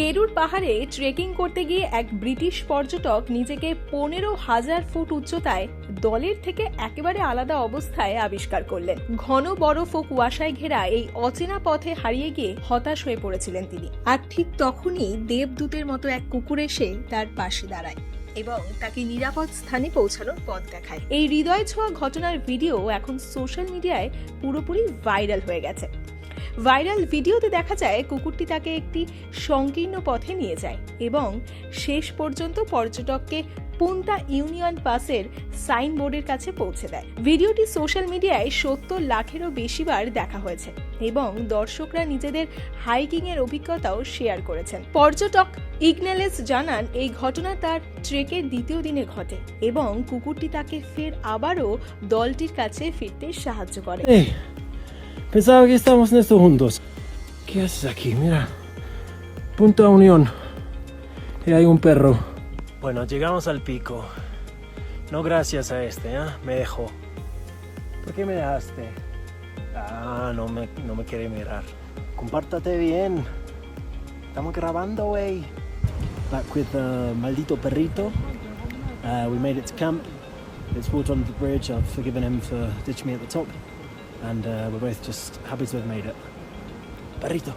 পেরুর পাহাড়ে ট্রেকিং করতে গিয়ে এক ব্রিটিশ পর্যটক নিজেকে পনেরো হাজার ফুট উচ্চতায় দলের থেকে একেবারে আলাদা অবস্থায় আবিষ্কার করলেন। ঘন বরফ ও কুয়াশায় ঘেরা এই অচেনা পথে হারিয়ে গিয়ে হতাশ হয়ে পড়েছিলেন তিনি। আর ঠিক তখনই দেবদূতের মতো এক কুকুর এসে তার পাশে দাঁড়ায় এবং তাকে নিরাপদ স্থানে পৌঁছানোর পথ দেখায়। এই হৃদয় ছোঁয়া ঘটনার ভিডিও এখন সোশ্যাল মিডিয়ায় পুরোপুরি ভাইরাল হয়ে গেছে। ভাইরাল ভিডিওতে দেখা যায় কুকুরটি তাকে একটি সংকীর্ণ পথে নিয়ে যায় এবং শেষ পর্যন্ত পর্যটককে পুন্তা ইউনিয়ন পাসের সাইনবোর্ডের কাছে পৌঁছে দেয়। ভিডিওটি সোশ্যাল মিডিয়ায় সত্তর লাখেরও বেশিবার দেখা হয়েছে এবং দর্শকরা নিজেদের হাইকিং এর অভিজ্ঞতাও শেয়ার করেছেন। পর্যটক ইগনেলেস জানান, এই ঘটনা তার ট্রেকের দ্বিতীয় দিনে ঘটে এবং কুকুরটি তাকে ফের আবারও দলটির কাছে ফিরতে সাহায্য করে। Pensaba que estábamos en esto juntos. ¿Qué haces aquí? Mira. Punta Unión. Y hay un perro. Bueno, llegamos al pico. No gracias a este, ¿ah? Me dejó. ¿Por qué me dejaste? Ah, no me, no me quiere mirar. Compártate bien. Estamos grabando, wey. Back with uh, Maldito Perrito. Uh, we made it to camp. It's walked onto the bridge. I've forgiven him for ditching me at the top. and uh, we're both just happy to have made it. Perrito.